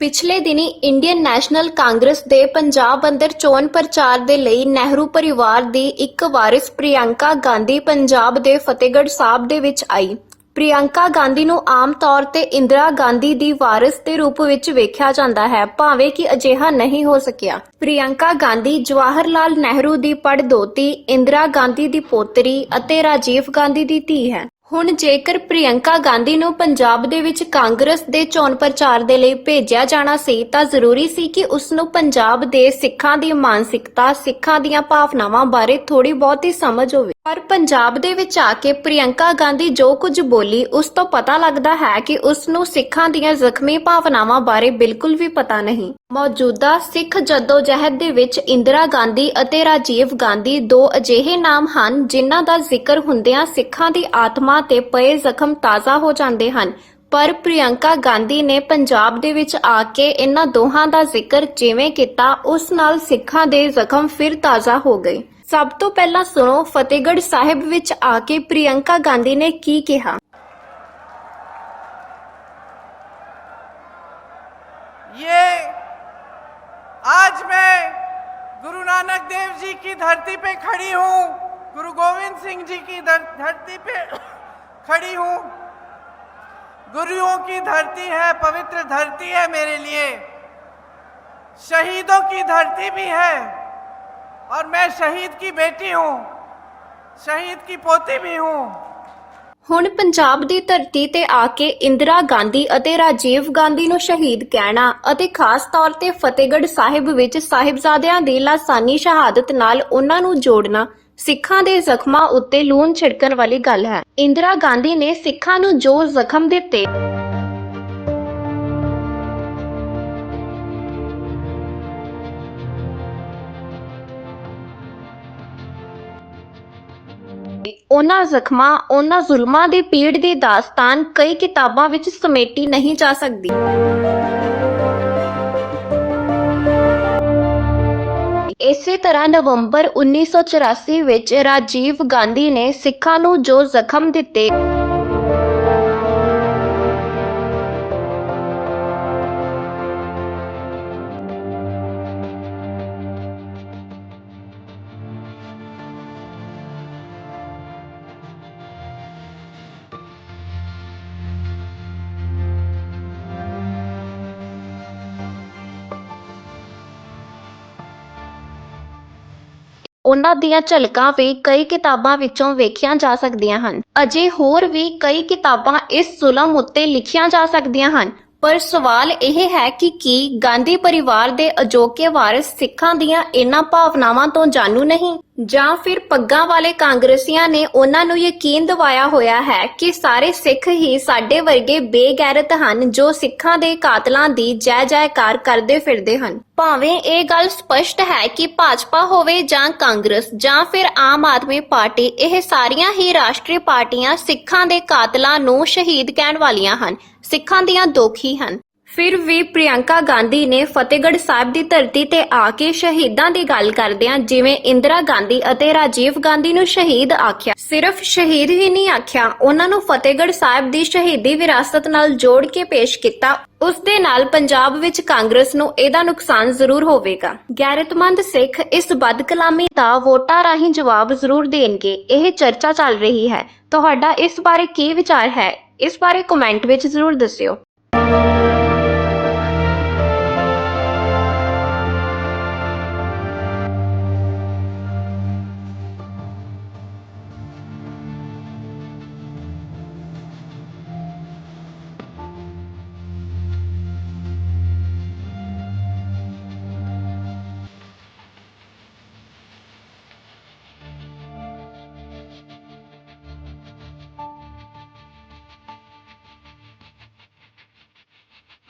ਪਿਛਲੇ ਦਿਨੀ Indian national Congress ਦੇ ਪੰਜਾਬ ਅੰਦਰ ਚੋਣ ਪ੍ਰਚਾਰ ਦੇ ਲਈ ਨਹਿਰੂ ਪਰਿਵਾਰ ਦੀ ਇੱਕ ਵਾਰਿਸ ਪ੍ਰਿਯੰਕਾ ਗਾਂਧੀ ਪੰਜਾਬ ਦੇ ਫਤਿਹਗੜ੍ਹ ਸਾਹਿਬ ਦੇ ਵਿੱਚ ਆਈ। ਪ੍ਰਿਯੰਕਾ ਗਾਂਧੀ ਨੂੰ ਆਮ ਤੌਰ ਤੇ ਇੰਦਰਾ ਗਾਂਧੀ ਦੀ ਵਾਰਿਸ ਦੇ ਰੂਪ ਵਿੱਚ ਵੇਖਿਆ ਜਾਂਦਾ ਹੈ, ਭਾਵੇਂ ਕਿ ਅਜਿਹਾ ਨਹੀਂ ਹੋ ਸਕਿਆ। ਪ੍ਰਿਯੰਕਾ ਗਾਂਧੀ ਜਵਾਹਰ ਲਾਲ ਨਹਿਰੂ ਦੀ ਪੜਦੋਤੀ ਇੰਦਰਾ ਗਾਂਧੀ ਦੀ ਪੋਤਰੀ ਅਤੇ ਰਾਜੀਵ ਗਾਂਧੀ ਦੀ ਧੀ ਹੈ। ਹੁਣ ਜੇਕਰ ਪ੍ਰਿਯੰਕਾ ਗਾਂਧੀ ਨੂੰ ਪੰਜਾਬ ਦੇ ਵਿੱਚ ਕਾਂਗਰਸ ਦੇ ਚੋਣ ਪ੍ਰਚਾਰ ਦੇ ਲਈ ਭੇਜਿਆ ਜਾਣਾ ਸੀ, ਤਾਂ ਜ਼ਰੂਰੀ ਸੀ ਕਿ ਉਸ ਨੂੰ ਪੰਜਾਬ ਦੇ ਸਿੱਖਾਂ ਦੀ ਮਾਨਸਿਕਤਾ, ਸਿੱਖਾਂ ਦੀਆਂ ਭਾਵਨਾਵਾਂ ਬਾਰੇ ਥੋੜੀ ਬਹੁਤੀ ਸਮਝ ਹੋਵੇ। ਪਰ ਪੰਜਾਬ ਦੇ ਵਿੱਚ ਆ ਕੇ ਪ੍ਰਿਯੰਕਾ ਗਾਂਧੀ ਜੋ ਕੁਝ ਬੋਲੀ, ਉਸ ਤੋਂ ਪਤਾ ਲੱਗਦਾ ਹੈ ਕਿ ਉਸ ਨੂੰ ਸਿੱਖਾਂ ਦੀਆਂ ਜ਼ਖਮੀ ਭਾਵਨਾਵਾਂ ਬਾਰੇ ਬਿਲਕੁਲ ਵੀ ਪਤਾ ਨਹੀਂ। ਮੌਜੂਦਾ ਸਿੱਖ ਜਦੋਜਹਿਦ ਦੇ ਵਿੱਚ ਇੰਦਰਾ ਗਾਂਧੀ ਅਤੇ ਰਾਜੀਵ ਗਾਂਧੀ ਦੋ ਅਜਿਹੇ ਨਾਮ ਹਨ ਜਿਨ੍ਹਾਂ ਦਾ ਜ਼ਿਕਰ ਹੁੰਦਿਆਂ ਸਿੱਖਾਂ ਦੀ ਆਤਮਾ ਤੇ ਪਏ ਜ਼ਖਮ ਤਾਜ਼ਾ ਹੋ ਜਾਂਦੇ ਹਨ। ਪਰ ਪ੍ਰਿਯੰਕਾ ਗਾਂਧੀ ਨੇ ਪੰਜਾਬ ਦੇ ਵਿੱਚ ਆ ਕੇ ਇਹਨਾਂ ਦੋਹਾਂ ਦਾ ਜ਼ਿਕਰ ਜਿਵੇਂ ਕੀਤਾ, ਉਸ ਨਾਲ ਸਿੱਖਾਂ ਦੇ ਜ਼ਖਮ ਫਿਰ ਤਾਜ਼ਾ ਹੋ ਗਏ। ਸਭ ਤੋਂ ਪਹਿਲਾਂ ਸੁਣੋ ਫਤਿਹਗੜ੍ਹ ਸਾਹਿਬ ਵਿੱਚ ਆ ਕੇ ਪ੍ਰਿਯੰਕਾ ਗਾਂਧੀ ਨੇ ਕੀ ਕਿਹਾ ये आज मैं गुरु नानक देव जी की धरती पे खड़ी हूँ गुरु गोविंद सिंह जी की धर- धरती पे खड़ी हूँ गुरुओं की धरती है पवित्र धरती है मेरे लिए शहीदों की धरती भी है और मैं शहीद की बेटी हूँ शहीद की पोती भी हूँ ਹੁਣ ਪੰਜਾਬ ਦੀ ਧਰਤੀ ਤੇ ਆ ਕੇ ਇੰਦਰਾ ਗਾਂਧੀ ਅਤੇ ਰਾਜੀਵ ਗਾਂਧੀ ਨੂੰ ਸ਼ਹੀਦ ਕਹਿਣਾ ਅਤੇ ਖਾਸ ਤੌਰ ਤੇ ਫਤਿਹਗੜ੍ਹ ਸਾਹਿਬ ਵਿੱਚ ਸਾਹਿਬਜ਼ਾਦਿਆਂ ਦੀ ਲਾਸਾਨੀ ਸ਼ਹਾਦਤ ਨਾਲ ਉਹਨਾਂ ਨੂੰ ਜੋੜਨਾ ਸਿੱਖਾਂ ਦੇ ਜ਼ਖਮਾਂ ਉੱਤੇ ਲੂਣ ਛਿੜਕਣ ਵਾਲੀ ਗੱਲ ਹੈ ਇੰਦਰਾ ਗਾਂਧੀ ਨੇ ਸਿੱਖਾਂ ਨੂੰ ਜੋ ਜ਼ਖਮ ਦਿੱਤੇ ਉਹਨਾਂ ਜ਼ਖਮਾਂ, ਉਹਨਾਂ ਜ਼ੁਲਮਾਂ ਦੀ ਪੀੜ ਦੀ ਦਾਸਤਾਨ ਕਈ ਕਿਤਾਬਾਂ ਵਿੱਚ ਸਮੇਟੀ ਨਹੀਂ ਜਾ ਸਕਦੀ। ਇਸੇ ਤਰ੍ਹਾਂ ਨਵੰਬਰ 1984 ਵਿੱਚ ਰਾਜੀਵ ਗਾਂਧੀ ਨੇ ਸਿੱਖਾਂ ਨੂੰ ਜੋ ਜ਼ਖਮ ਦਿੱਤੇ ਉਹਨਾਂ ਦੀਆਂ ਝਲਕਾਂ ਵੀ ਕਈ ਕਿਤਾਬਾਂ ਵਿੱਚੋਂ ਵੇਖੀਆਂ ਜਾ ਸਕਦੀਆਂ ਹਨ। ਅਜੇ ਹੋਰ ਵੀ ਕਈ ਕਿਤਾਬਾਂ ਇਸ ਜ਼ੁਲਮ ਉੱਤੇ ਲਿਖੀਆਂ ਜਾ ਸਕਦੀਆਂ ਹਨ। ਪਰ ਸਵਾਲ ਇਹ ਹੈ ਕਿ ਕੀ ਗਾਂਧੀ ਪਰਿਵਾਰ ਦੇ ਅਜੋਕੇ ਵਾਰਿਸ ਸਿੱਖਾਂ ਦੀਆਂ ਇਹਨਾਂ ਭਾਵਨਾਵਾਂ ਤੋਂ ਜਾਣੂ ਨਹੀਂ? ਜਾਂ ਫਿਰ ਪੱਗਾਂ ਵਾਲੇ ਕਾਂਗਰਸੀਆਂ ਨੇ ਉਹਨਾਂ ਨੂੰ ਯਕੀਨ ਦਿਵਾਇਆ ਹੋਇਆ ਹੈ ਕਿ ਸਾਰੇ ਸਿੱਖ ਹੀ ਸਾਡੇ ਵਰਗੇ ਬੇਗੈਰਤ ਹਨ ਜੋ ਸਿੱਖਾਂ ਦੇ ਕਾਤਲਾਂ ਦੀ ਜੈ ਜੈਕਾਰ ਕਰਦੇ ਫਿਰਦੇ ਹਨ। ਭਾਵੇਂ ਇਹ ਗੱਲ ਸਪਸ਼ਟ ਹੈ ਕਿ ਭਾਜਪਾ ਹੋਵੇ ਜਾਂ ਕਾਂਗਰਸ ਜਾਂ ਫਿਰ ਆਮ ਆਦਮੀ ਪਾਰਟੀ, ਇਹ ਸਾਰੀਆਂ ਹੀ ਰਾਸ਼ਟਰੀ ਪਾਰਟੀਆਂ ਸਿੱਖਾਂ ਦੇ ਕਾਤਲਾਂ ਨੂੰ ਸ਼ਹੀਦ ਕਹਿਣ ਵਾਲੀਆਂ ਹਨ। ਸਿੱਖਾਂ ਦੀਆਂ ਦੋਖੀ ਹਨ। ਫਿਰ ਵੀ ਪ੍ਰਿਯੰਕਾ ਗਾਂਧੀ ਨੇ ਫਤਿਹਗੜ੍ਹ ਸਾਹਿਬ ਦੀ ਧਰਤੀ ਤੇ ਆ ਕੇ ਸ਼ਹੀਦਾਂ ਦੀ ਗੱਲ ਕਰਦਿਆਂ ਜਿਵੇਂ ਇੰਦਰਾ ਗਾਂਧੀ ਅਤੇ ਰਾਜੀਵ ਗਾਂਧੀ ਨੂੰ ਸ਼ਹੀਦ ਆਖਿਆ, ਸਿਰਫ ਸ਼ਹੀਦ ਹੀ ਨਹੀਂ ਆਖਿਆ, ਉਹਨਾਂ ਨੂੰ ਫਤਿਹਗੜ੍ਹ ਸਾਹਿਬ ਦੀ ਸ਼ਹੀਦੀ ਵਿਰਾਸਤ ਨਾਲ ਜੋੜ ਕੇ ਪੇਸ਼ ਕੀਤਾ। ਉਸ ਦੇ ਨਾਲ ਪੰਜਾਬ ਵਿੱਚ ਕਾਂਗਰਸ ਨੂੰ ਇਹਦਾ ਨੁਕਸਾਨ ਜ਼ਰੂਰ ਹੋਵੇਗਾ। ਗੈਰਤਮੰਦ ਸਿੱਖ ਇਸ ਬਦਕਲਾਮੀ ਦਾ ਵੋਟਾਂ ਰਾਹੀਂ ਜਵਾਬ ਜ਼ਰੂਰ ਦੇਣਗੇ, ਇਹ ਚਰਚਾ ਚੱਲ ਰਹੀ ਹੈ। ਤੁਹਾਡਾ ਇਸ ਬਾਰੇ ਕੀ ਵਿਚਾਰ ਹੈ? ਇਸ ਬਾਰੇ ਕਮੈਂਟ ਵਿੱਚ ਜ਼ਰੂਰ ਦੱਸਿਓ।